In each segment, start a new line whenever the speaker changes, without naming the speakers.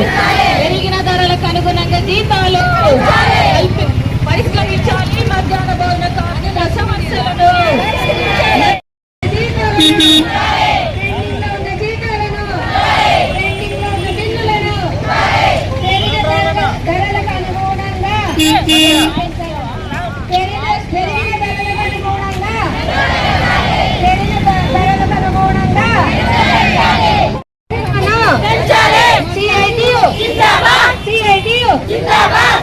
పెరిగిన ధరలకు అనుగుణంగా జీతాలు పరిష్కరించాలి. మధ్యాహ్న భోజన కార్మికుల సమస్యలను ధరలకు అనుగుణంగా పెరిగిన పెరిగిన ధరలకు అనుగుణంగా పెరిగిన ధరలకు అనుగుణంగా పెంచాలి సిఐటియు జిందాబాద్ సిఐటియు జిందాబాద్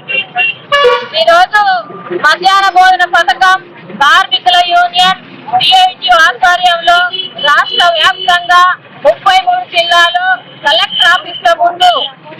ఈరోజు మధ్యాహ్న భోజన పథకం కార్మికుల యూనియన్ డిఐటి ఆధ్వర్యంలో రాష్ట్ర వ్యాప్తంగా ముప్పై మూడు జిల్లాలు కలెక్టర్ ఆఫీస్లో ముందు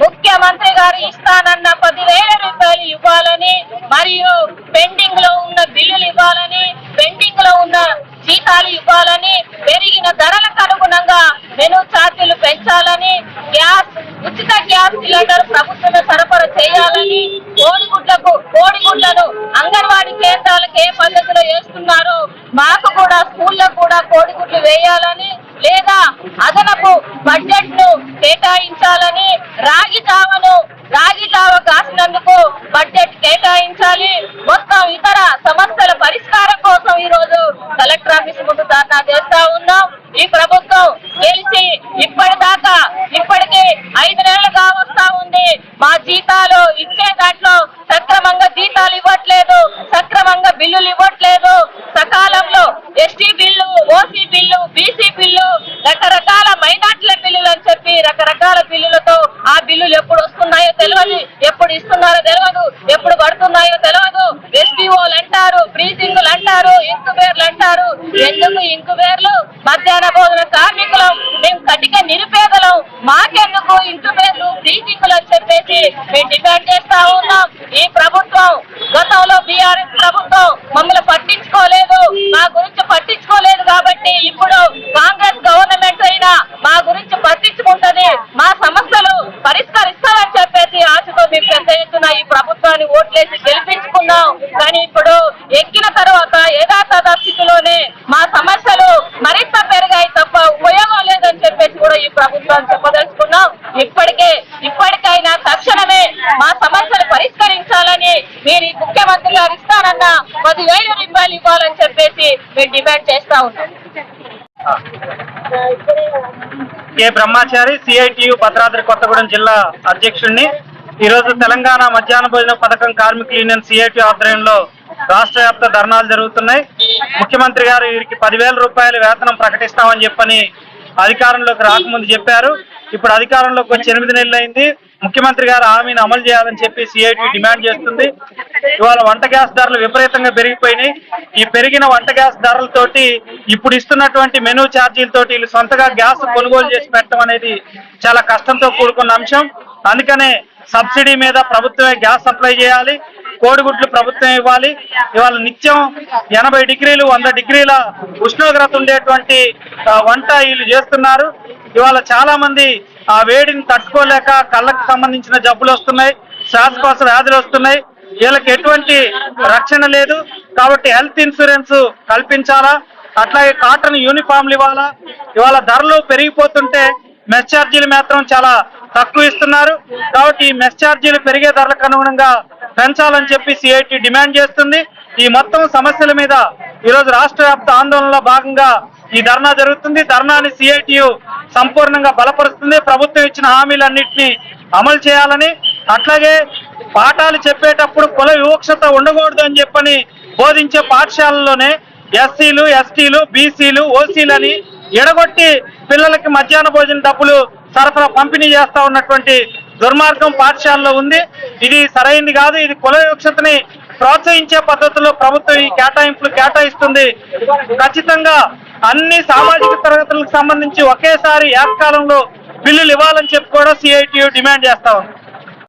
ముఖ్యమంత్రి గారు ఇస్తానన్న పదివేల రూపాయలు ఇవ్వాలని మరియు పెండింగ్లో ఉన్న బిల్లులు ఇవ్వాలని పెండింగ్లో ఉన్న జీతాలు ఇవ్వాలని పెరిగిన ధరలకు అనుగుణంగా మెను ఛార్జీలు పెంచాలని గ్యాస్ ఉచిత గ్యాస్ సిలిండర్ ప్రభుత్వమే సరఫరా చేయాలని కోడిగుడ్లకు కోడిగుడ్లను అంగన్వాడీ కేంద్రాలకు ఏ పద్ధతిలో వేస్తున్నారో. మాకు కూడా స్కూల్లో కూడా కోడిగుడ్లు వేయాలని లేదా అదనపు బడ్జెట్ను కేటాయించాలని రాగి జావను రాగి జావ కాసినందుకు బడ్జెట్ కేటాయించాలి. మొత్తం ఇతర సమస్యల పరిష్కారం కోసం ఈ రోజు కలెక్టర్ ఆఫీస్ ముందు ధర్నా చేస్తా ఉన్నాం. ఈ ప్రభుత్వం గెలిచి ఇప్పటిదాకా ఇప్పటికే ఐదు నెలలుగా వస్తా ఉంది. మా జీతాలు బిల్లులు ఇవ్వట్లేదు. సకాలంలో ST bill OC bill BC bill రకరకాల మైనార్టీల బిల్లులు అని చెప్పి రకరకాల బిల్లులతో ఆ బిల్లులు ఎప్పుడు వస్తున్నాయో తెలియదు ఎప్పుడు ఇస్తున్నారో తెలియదు ఎప్పుడు పడుతున్నాయో తెలియదు ఎస్టీఓలు అంటారు బ్రీజింగ్లు అంటారు ఇంకుబేర్లు అంటారు. ఎందుకు ఇంకుబేర్లు? మధ్యాహ్న భోజన కార్మికులం. మేము కటిక నిరుపేదలం. మాకెందుకు ఇంటి ఇంకుబేర్లు బ్రీజింగ్లు అని చెప్పేసి మేము డిమాండ్ చేస్తా ఉన్నాం. ఈ ప్రభుత్వం గతంలో బీఆర్ఎస్ ప్రభుత్వం మమ్మల్ని పట్టించుకోలేదు. మా గురించి పట్టించుకోలేదు కాబట్టి ఇప్పుడు కాంగ్రెస్ గవర్నమెంట్ అయినా మా గురించి పట్టించుకుంటది. మా సమస్యలు పరిష్కరిస్తామని చెప్పేసి ఆశతో మేము పెద్ద ఎత్తున ఈ ప్రభుత్వాన్ని ఓట్లేసి గెలిపించుకున్నాం. కానీ ఇప్పుడు ఎక్కిన తర్వాత యథాతథ స్థితిలోనే మా సమస్య మరింత పెరిగాయి తప్ప ఉపయోగం లేదని చెప్పేసి కూడా ఈ ప్రభుత్వాన్ని చెప్పదలుచుకున్నాం ఇప్పటికే ఇప్పటికైనా తక్షణమే మా సమస్యలు పరిష్కరించాలని మీరు ఈ ముఖ్యమంత్రి గారు ఇస్తానన్న పదివేల రూపాయలు ఇవ్వాలని చెప్పేసి మేము డిమాండ్ చేస్తా ఉన్నాం.
కె. బ్రహ్మాచారి సిఐటియు భద్రాద్రి కొత్తగూడెం జిల్లా అధ్యక్షుడిని ఈరోజు తెలంగాణ మధ్యాహ్న భోజన పథకం కార్మికుల యూనియన్ సిఐటి ఆధ్వర్యంలో రాష్ట్ర వ్యాప్త ధర్నాలు జరుగుతున్నాయి. ముఖ్యమంత్రి గారు వీరికి పదివేల రూపాయల వేతనం ప్రకటిస్తామని చెప్పని అధికారంలోకి రాకముందు చెప్పారు. ఇప్పుడు అధికారంలోకి వచ్చి ఎనిమిది నెలలు అయింది ముఖ్యమంత్రి గారు హామీని అమలు చేయాలని చెప్పి సిఐటి డిమాండ్ చేస్తుంది. ఇవాళ వంట గ్యాస్ ధరలు విపరీతంగా పెరిగిపోయినాయి. ఈ పెరిగిన వంట గ్యాస్ ధరలతోటి ఇప్పుడు ఇస్తున్నటువంటి మెనూ ఛార్జీలతోటి వీళ్ళు సొంతగా గ్యాస్ కొనుగోలు చేసి పెట్టడం అనేది చాలా కష్టంతో కూడుకున్న అంశం. అందుకనే సబ్సిడీ మీద ప్రభుత్వమే గ్యాస్ సప్లై చేయాలి. కోడిగుడ్లు ప్రభుత్వం ఇవ్వాలి. ఇవాళ నిత్యం ఎనభై డిగ్రీలు వంద డిగ్రీల ఉష్ణోగ్రత ఉండేటువంటి వంట వీళ్ళు చేస్తున్నారు. ఇవాళ చాలా మంది ఆ వేడిని తట్టుకోలేక కళ్ళకు సంబంధించిన జబ్బులు వస్తున్నాయి శ్వాసకోశ వ్యాధులు వస్తున్నాయి. వీళ్ళకి ఎటువంటి రక్షణ లేదు. కాబట్టి హెల్త్ ఇన్సూరెన్స్ కల్పించాలా? అట్లాగే కాటన్ యూనిఫామ్లు ఇవ్వాలా? ఇవాళ ధరలు పెరిగిపోతుంటే మెస్ ఛార్జీలు మాత్రం చాలా తక్కువ ఇస్తున్నారు. కాబట్టి ఈ మెస్ ఛార్జీలు పెరిగే ధరలకు అనుగుణంగా పెంచాలని చెప్పి సిఐటి డిమాండ్ చేస్తుంది. ఈ మొత్తం సమస్యల మీద ఈరోజు రాష్ట్ర వ్యాప్త ఆందోళనలో భాగంగా ఈ ధర్నా జరుగుతుంది. ధర్నాని సిఐటియు సంపూర్ణంగా బలపరుస్తుంది. ప్రభుత్వం ఇచ్చిన హామీలన్నింటినీ అమలు చేయాలని అట్లాగే పాఠాలు చెప్పేటప్పుడు కుల వివక్షత ఉండకూడదు అని చెప్పని బోధించే పాఠశాలల్లోనే ఎస్సీలు ఎస్టీలు బీసీలు ఓసీలని ఎడగొట్టి పిల్లలకి మధ్యాహ్న భోజన డబ్బులు సరఫరా పంపిణీ చేస్తా ఉన్నటువంటి దుర్మార్గం పాఠశాలలో ఉంది. ఇది సరైంది కాదు. ఇది కుల వివక్షతని ప్రోత్సహించే పద్ధతిలో ప్రభుత్వం ఈ కేటాయింపులు కేటాయిస్తుంది. ఖచ్చితంగా అన్ని సామాజిక తరగతులకు సంబంధించి ఒకేసారి ఏకకాలంలో బిల్లులు ఇవ్వాలని చెప్పి కూడా సిఐటియు డిమాండ్ చేస్తా ఉంది.